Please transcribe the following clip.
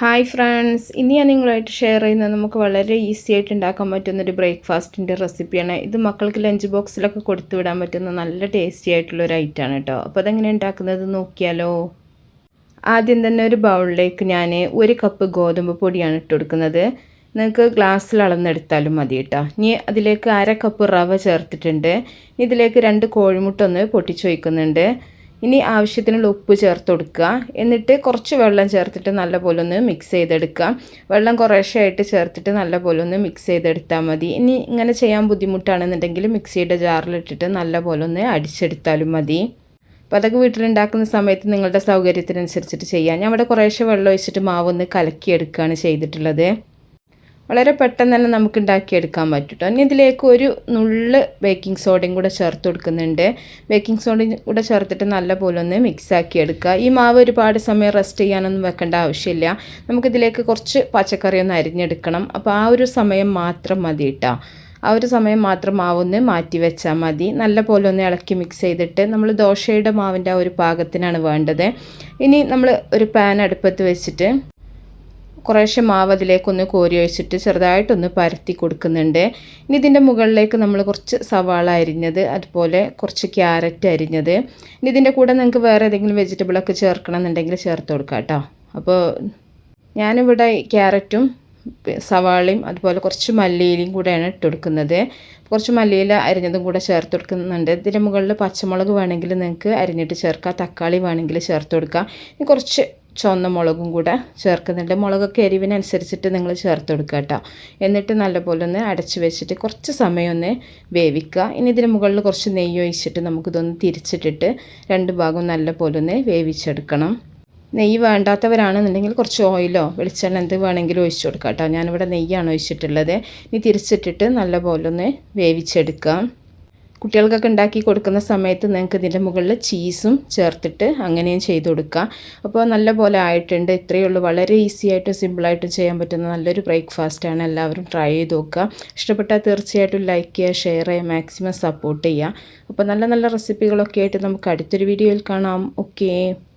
Hi friends ഇനി ഞാൻ നിങ്ങളുമായിട്ട് ഷെയർ ചെയ്യുന്നത് നമുക്ക് വളരെ ഈസി ആയിട്ട് ഉണ്ടാക്കാൻ പറ്റുന്നൊരു ബ്രേക്ക്ഫാസ്റ്റിന്റെ റെസിപ്പിയാണ് ഇത് മക്കൾക്ക് ലഞ്ച് ബോക്സിലൊക്കെ കൊടുത്തു വിടാൻ പറ്റുന്ന നല്ല ടേസ്റ്റി ആയിട്ടുള്ള ഒരു ഐറ്റമാണ് കേട്ടോ അപ്പോൾ അതെങ്ങനെ ഉണ്ടാക്കുന്നത് നോക്കിയാലോ? ആദ്യം തന്നെ ഒരു ബൗളിലേക്ക് ഞാൻ ഒരു കപ്പ് ഗോതമ്പ് പൊടിയാണ് ഇട്ട് കൊടുക്കുന്നത്. നിങ്ങൾക്ക് ഗ്ലാസ്സിൽ അളന്നെടുത്താലും മതി കേട്ടോ ഇനി അതിലേക്ക് അര കപ്പ് റവ ചേർത്തിട്ടുണ്ട്. ഇതിലേക്ക് രണ്ട് കോഴിമുട്ട ഒന്ന് പൊട്ടിച്ചു വയ്ക്കുന്നുണ്ട് ഇനി ആവശ്യത്തിനുള്ള ഉപ്പ് ചേർത്ത് കൊടുക്കുക. എന്നിട്ട് കുറച്ച് വെള്ളം ചേർത്തിട്ട് നല്ലപോലെ ഒന്ന് മിക്സ് ചെയ്തെടുക്കുക. വെള്ളം കുറേശ്ശായിട്ട് ചേർത്തിട്ട് നല്ലപോലെ ഒന്ന് മിക്സ് ചെയ്തെടുത്താൽ മതി. ഇനി ഇങ്ങനെ ചെയ്യാൻ ബുദ്ധിമുട്ടാണെന്നുണ്ടെങ്കിൽ മിക്സിയുടെ ജാറിലിട്ടിട്ട് നല്ലപോലെ ഒന്ന് അടിച്ചെടുത്താലും മതി. അപ്പോൾ അതൊക്കെ വീട്ടിലുണ്ടാക്കുന്ന സമയത്ത് നിങ്ങളുടെ സൗകര്യത്തിനനുസരിച്ചിട്ട് ചെയ്യാം. ഞാൻ ഇവിടെ കുറേശ്ശെ വെള്ളം ഒഴിച്ചിട്ട് മാവൊന്ന് കലക്കിയെടുക്കുകയാണ് ചെയ്തിട്ടുള്ളത്. വളരെ പെട്ടെന്ന് തന്നെ നമുക്ക് ഉണ്ടാക്കിയെടുക്കാൻ പറ്റും ഇനി ഇതിലേക്ക് ഒരു നുള്ള് ബേക്കിംഗ് സോഡയും കൂടെ ചേർത്ത് കൊടുക്കുന്നുണ്ട്. ബേക്കിംഗ് സോഡയും കൂടെ ചേർത്തിട്ട് നല്ല പോലെ ഒന്ന് മിക്സ് ആക്കി എടുക്കുക. ഈ മാവ് ഒരുപാട് സമയം റെസ്റ്റ് ചെയ്യാനൊന്നും വെക്കേണ്ട ആവശ്യമില്ല. നമുക്കിതിലേക്ക് കുറച്ച് പച്ചക്കറി ഒന്ന് അരിഞ്ഞെടുക്കണം. അപ്പോൾ ആ ഒരു സമയം മാത്രം മതി കേട്ടോ. ആ ഒരു സമയം മാത്രം മാവൊന്ന് മാറ്റി വെച്ചാൽ മതി. നല്ല പോലെ ഒന്ന് ഇളക്കി മിക്സ് ചെയ്തിട്ട് നമ്മൾ ദോശയുടെ മാവിന്റെ ആ ഒരു പാകത്തിനാണ് വേണ്ടത്. ഇനി നമ്മൾ ഒരു പാൻ അടുപ്പത്ത് വെച്ചിട്ട് കുറേശ്ശെ മാവ് അതിലേക്കൊന്ന് കോരി ഒഴിച്ചിട്ട് ചെറുതായിട്ടൊന്ന് പരത്തി കൊടുക്കുന്നുണ്ട്. ഇനി ഇതിന്റെ മുകളിലേക്ക് നമ്മൾ കുറച്ച് സവാള അരിഞ്ഞത് അതുപോലെ കുറച്ച് ക്യാരറ്റ് അരിഞ്ഞത്. ഇനി ഇതിന്റെ കൂടെ നിങ്ങൾക്ക് വേറെ ഏതെങ്കിലും വെജിറ്റബിളൊക്കെ ചേർക്കണം എന്നുണ്ടെങ്കിൽ ചേർത്ത് കൊടുക്കാം കേട്ടോ. അപ്പോൾ ഞാനിവിടെ ക്യാരറ്റും സവാളയും അതുപോലെ കുറച്ച് മല്ലിയിലയും കൂടെയാണ് ഇട്ട് കൊടുക്കുന്നത്. കുറച്ച് മല്ലിയില അരിഞ്ഞതും കൂടെ ചേർത്ത് കൊടുക്കുന്നുണ്ട്. ഇതിന്റെ മുകളിൽ പച്ചമുളക് വേണമെങ്കിൽ നിങ്ങൾക്ക് അരിഞ്ഞിട്ട് ചേർക്കാം. തക്കാളി വേണമെങ്കിൽ ചേർത്ത് കൊടുക്കാം. കുറച്ച് ചുവന്ന മുളകും കൂടെ ചേർക്കുന്നുണ്ട്. മുളകൊക്കെ എരിവിനനുസരിച്ചിട്ട് നിങ്ങൾ ചേർത്ത് കൊടുക്കുക കേട്ടോ. എന്നിട്ട് നല്ലപോലെ ഒന്ന് അടച്ച് വെച്ചിട്ട് കുറച്ച് സമയം ഒന്ന് വേവിക്കുക. ഇനി ഇതിന് മുകളിൽ കുറച്ച് നെയ്യ് ഒഴിച്ചിട്ട് നമുക്കിതൊന്ന് തിരിച്ചിട്ടിട്ട് രണ്ട് ഭാഗവും നല്ലപോലെ ഒന്ന് വേവിച്ചെടുക്കണം. നെയ്യ് വേണ്ടാത്തവരാണെന്നുണ്ടെങ്കിൽ കുറച്ച് ഓയിലോ വെളിച്ചെണ്ണ എന്ത് വേണമെങ്കിലും ഒഴിച്ചു കൊടുക്കാം കേട്ടോ. ഞാനിവിടെ നെയ്യാണ് ഒഴിച്ചിട്ടുള്ളത്. ഇനി തിരിച്ചിട്ടിട്ട് നല്ലപോലെ ഒന്ന് വേവിച്ചെടുക്കാം. കുട്ടികൾക്കൊക്കെ ഉണ്ടാക്കി കൊടുക്കുന്ന സമയത്ത് നിങ്ങൾക്ക് ഇതിന്റെ മുകളിൽ ചീസും ചേർത്തിട്ട് അങ്ങനെയും ചെയ്ത് കൊടുക്കുക അപ്പോൾ നല്ല പോലെ ആയിട്ടുണ്ട്. ഇത്രയേ ഉള്ളൂ. വളരെ ഈസി ആയിട്ടും സിമ്പിളായിട്ടും ചെയ്യാൻ പറ്റുന്ന നല്ലൊരു ബ്രേക്ക്ഫാസ്റ്റാണ് എല്ലാവരും ട്രൈ ചെയ്ത് നോക്കുക. ഇഷ്ടപ്പെട്ടാൽ തീർച്ചയായിട്ടും ലൈക്ക് ചെയ്യുക ഷെയർ ചെയ്യുക മാക്സിമം സപ്പോർട്ട് ചെയ്യുക. അപ്പോൾ നല്ല നല്ല റെസിപ്പികളൊക്കെ ആയിട്ട് നമുക്ക് അടുത്തൊരു വീഡിയോയിൽ കാണാം. ഓക്കേ